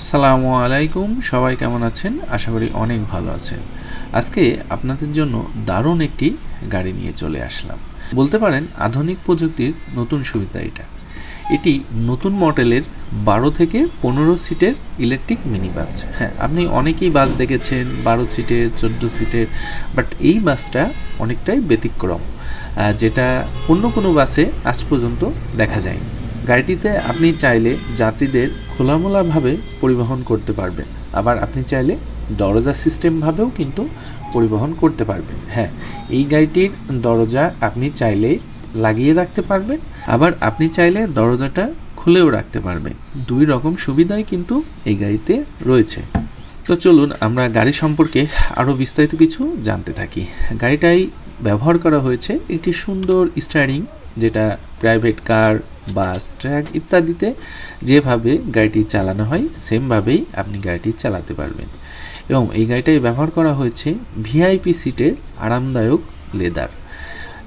আসসালামু আলাইকুম, সবাই কেমন আছেন? আশা করি অনেক ভালো আছেন। আজকে আপনাদের জন্য দারুণ একটি গাড়ি নিয়ে চলে আসলাম। বলতে পারেন আধুনিক প্রযুক্তির নতুন সুবিধা এটা। এটি নতুন মডেলের বারো থেকে পনেরো সিটের ইলেকট্রিক মিনি বাস হ্যাঁ আপনি অনেকেই বাস দেখেছেন, বারো সিটের, চোদ্দ সিটের বাট এই বাসটা অনেকটাই ব্যতিক্রম যেটা অন্য কোনো বাসে আজ পর্যন্ত দেখা যায়নি। গাড়িটিতে আপনি চাইলে যাত্রীদের খোলামেলাভাবে পরিবহন করতে পারবেন। আবার আপনি চাইলে দরজা সিস্টেমভাবেও কিন্তু পরিবহন করতে পারবেন। হ্যাঁ এই গাড়িটির দরজা আপনি চাইলে লাগিয়ে রাখতে পারবেন। আবার আপনি চাইলে দরজাটা খুলেও রাখতে পারবেন। দুই রকম সুবিধাই কিন্তু এই গাড়িতে রয়েছে। তো চলুন আমরা গাড়ি সম্পর্কে আরও বিস্তারিত কিছু জানতে থাকি। গাড়িটাই ব্যবহার করা হয়েছে একটি সুন্দর স্টারিং যেটা প্রাইভেট কার বাস ট্র্যাক ইত্যাদিতে যেভাবে গাড়িটি চালানো হয়, সেমভাবেই আপনি গাড়িটি চালাতে পারবেন। এবং এই গাড়িটাই ব্যবহার করা হয়েছে ভিআইপি সিটের আরামদায়ক লেদার।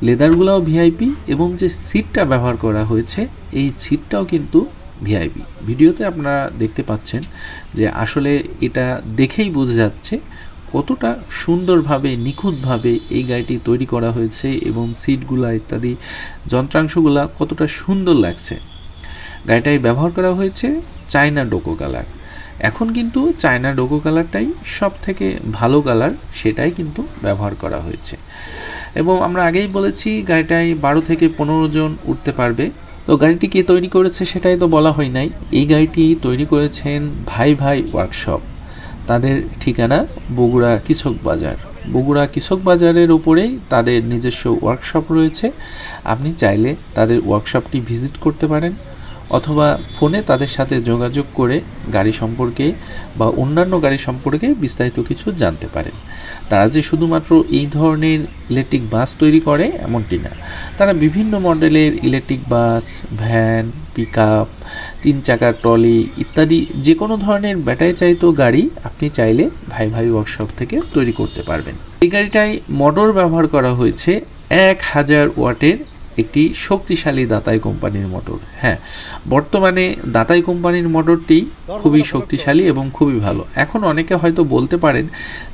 লেদারগুলোও ভিআইপি এবং যে সিটটা ব্যবহার করা হয়েছে, এই সিটটাও কিন্তু ভিআইপি ভিডিওতে আপনারা দেখতে পাচ্ছেন যে আসলে এটা দেখেই বোঝা যাচ্ছে কতটা সুন্দরভাবে, নিখুঁতভাবে এই গাড়িটি তৈরি করা হয়েছে এবং সিটগুলা ইত্যাদি যন্ত্রাংশগুলা কতটা সুন্দর লাগছে। গাড়িটাই ব্যবহার করা হয়েছে চায়না ডোকো কালার। এখন কিন্তু চায়না ডোকো কালারটাই সব থেকে ভালো কালার, সেটাই কিন্তু ব্যবহার করা হয়েছে। এবং আমরা আগেই বলেছি গাড়িটায় বারো থেকে পনেরো জন উঠতে পারবে। তো গাড়িটি কে তৈরি করেছে সেটাই তো বলা হয় নাই। এই গাড়িটি তৈরি করেছেন ভাই ভাই ওয়ার্কশপ। তাদের ঠিকানা বগুড়া কৃষক বাজার। বগুড়া কৃষক বাজারের ওপরেই তাদের নিজস্ব ওয়ার্কশপ রয়েছে। আপনি চাইলে তাদের ওয়ার্কশপটি ভিজিট করতে পারেন। অথবা ফোনে তাদের সাথে যোগাযোগ করে গাড়ি সম্পর্কে বা অন্যান্য গাড়ি সম্পর্কে বিস্তারিত কিছু জানতে পারেন। তারা যে শুধুমাত্র এই ধরনের ইলেকট্রিক বাস তৈরি করে এমনটি না। তারা বিভিন্ন মডেলের electric bus van pick up তিন চাকার ট্রলি ইত্যাদি যে কোনো ধরনের ব্যাটারি চালিত গাড়ি আপনি চাইলে ভাই ভাই ওয়ার্কশপ থেকে তৈরি করতে পারবেন। এই গাড়িটায় মোটর ব্যবহার করা হয়েছে এক হাজার ওয়াটের একটি শক্তিশালী দাতাই কোম্পানির মোটর। হ্যাঁ বর্তমানে দাতাই কোম্পানির মোটরটি খুবই শক্তিশালী এবং খুবই ভালো। এখন অনেকে হয়তো বলতে পারেন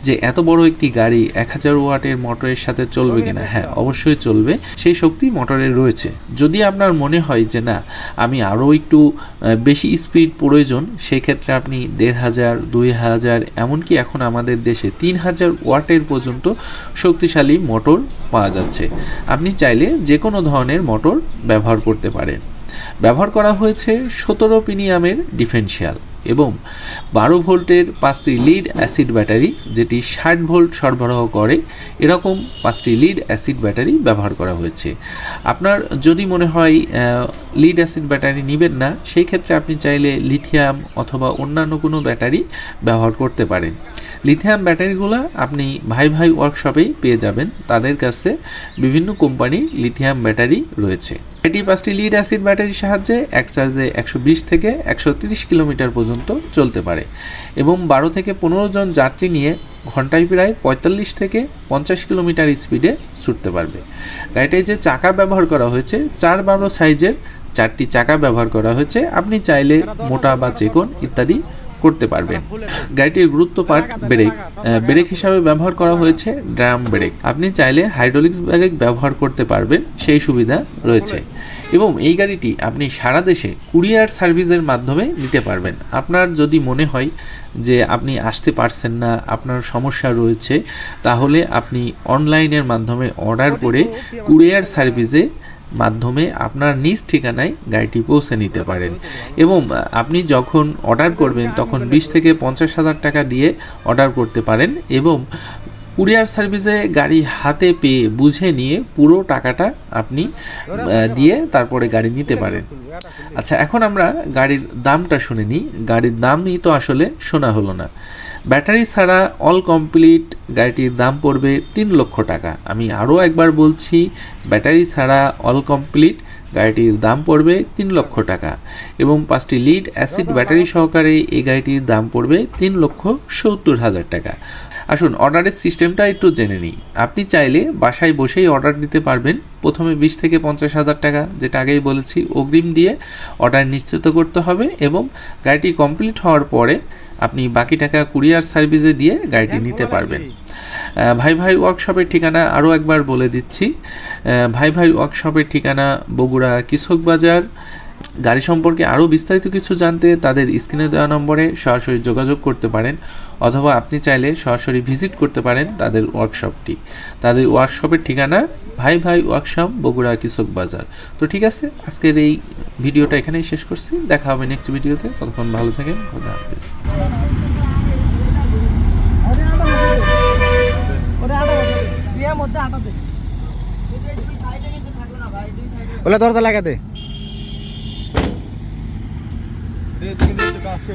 যে এত বড় একটি গাড়ি এক হাজার ওয়াটের মোটরের সাথে চলবে কিনা? হ্যাঁ অবশ্যই চলবে। সেই শক্তি মোটরের রয়েছে। যদি আপনার মনে হয় যে না আমি আরও একটু বেশি স্পিড প্রয়োজন সেক্ষেত্রে আপনি দেড় হাজার দুই হাজার এমনকি এখন আমাদের দেশে তিন হাজার ওয়াটের পর্যন্ত শক্তিশালী মোটর পাওয়া যাচ্ছে। আপনি চাইলে যে কোনো ধরনের মোটর ব্যবহার করতে পারেন ব্যবহার করা হয়েছে সতেরো পিনিয়ামের ডিফেন্সিয়াল এবং বারো ভোল্টের পাঁচটি লিড অ্যাসিড ব্যাটারি, যেটি ষাট ভোল্ট সরবরাহ করে। এরকম পাঁচটি লিড অ্যাসিড ব্যাটারি ব্যবহার করা হয়েছে। আপনার যদি মনে হয় লিড অ্যাসিড ব্যাটারি নেবেন না, সেই ক্ষেত্রে আপনি চাইলে লিথিয়াম অথবা অন্যান্য কোনো ব্যাটারি ব্যবহার করতে পারেন। লিথিয়াম ব্যাটারিগুলো আপনি ভাই ভাই ওয়ার্কশপেই পেয়ে যাবেন। তাদের কাছে বিভিন্ন কোম্পানির লিথিয়াম ব্যাটারি রয়েছে। এটি পাঁচটি লিড অ্যাসিড ব্যাটারির সাহায্যে এক চার্জে একশো বিশ থেকে একশো কিলোমিটার পর্যন্ত চলতে পারে এবং বারো থেকে পনেরো জন যাত্রী নিয়ে ঘন্টায় প্রায় পঁয়তাল্লিশ থেকে পঞ্চাশ কিলোমিটার স্পিডে ছুটতে পারবে। গাড়িটায় যে চাকা ব্যবহার করা হয়েছে, চার বারো সাইজের চারটি চাকা ব্যবহার করা হয়েছে। আপনি চাইলে মোটা বা চেকন ইত্যাদি করতে পারবেন গাড়িটির গুরুত্ব পার্ট ব্রেক। ব্রেক হিসাবে ব্যবহার করা হয়েছে ড্রাম ব্রেক। আপনি চাইলে হাইড্রোলিক্স ব্রেক ব্যবহার করতে পারবেন, সেই সুবিধা রয়েছে। এবং এই গাড়িটি আপনি সারা দেশে কুরিয়ার সার্ভিসের মাধ্যমে নিতে পারবেন। আপনার যদি মনে হয় যে আপনি আসতে পারছেন না, আপনার সমস্যা রয়েছে, তাহলে আপনি অনলাইনের মাধ্যমে অর্ডার করে কুরিয়ার সার্ভিসে মাধ্যমে আপনার নিজ ঠিকানায় গাড়িটি পৌঁছে নিতে পারেন। এবং আপনি যখন অর্ডার করবেন, তখন বিশ থেকে পঞ্চাশ হাজার টাকা দিয়ে অর্ডার করতে পারেন এবং কুরিয়ার সার্ভিসে গাড়ি হাতে পেয়ে বুঝে নিয়ে পুরো টাকাটা আপনি দিয়ে তারপরে গাড়ি নিতে পারেন। আচ্ছা এখন আমরা গাড়ির দামটা শুনে নিই। গাড়ির দামই তো আসলে শোনা হলো না। ব্যাটারি ছাড়া অল কমপ্লিট গাড়িটির দাম পড়বে তিন লক্ষ টাকা। আমি আরও একবার বলছি, ব্যাটারি ছাড়া অল কমপ্লিট গাড়িটির দাম পড়বে তিন লক্ষ টাকা এবং পাঁচটি লিড অ্যাসিড ব্যাটারি সহকারে এই গাড়িটির দাম পড়বে তিন লক্ষ সত্তর হাজার টাকা। আসুন, অর্ডারের সিস্টেমটা একটু জেনে নিই। আপনি চাইলে বাসায় বসেই অর্ডার দিতে পারবেন। প্রথমে বিশ থেকে পঞ্চাশ হাজার টাকা, যেটা আগেই বলেছি, অগ্রিম দিয়ে অর্ডার নিশ্চিত করতে হবে এবং গাড়িটি কমপ্লিট হওয়ার পরে আপনি বাকি টাকা কুরিয়ার সার্ভিসে দিয়ে গাড়িটি নিতে পারবেন। ভাই ভাই ওয়ার্কশপের ঠিকানা আরও একবার বলে দিচ্ছি। ভাই ভাই ওয়ার্কশপের ঠিকানা বগুড়া কৃষক বাজার। গাড়ি সম্পর্কে আরও বিস্তারিত কিছু জানতে তাদের স্ক্রিনে দেওয়া নম্বরে সরাসরি যোগাযোগ করতে পারেন অথবা আপনি চাইলে সরাসরি ভিজিট করতে পারেন তাদের ওয়ার্কশপটি। তাদের ওয়ার্কশপের ঠিকানা ভাই ভাই ওয়ার্কশপ বগুড়া কৃষক বাজার। তো ঠিক আছে আজকের এই ভিডিওটা এখানেই শেষ করছি। দেখা হবে নেক্সট ভিডিওতে ততক্ষণ ভালো থাকেন খোদা হাফিজ। ওলা দরজা লাগাতে রে, তুমি দিকে কাছে।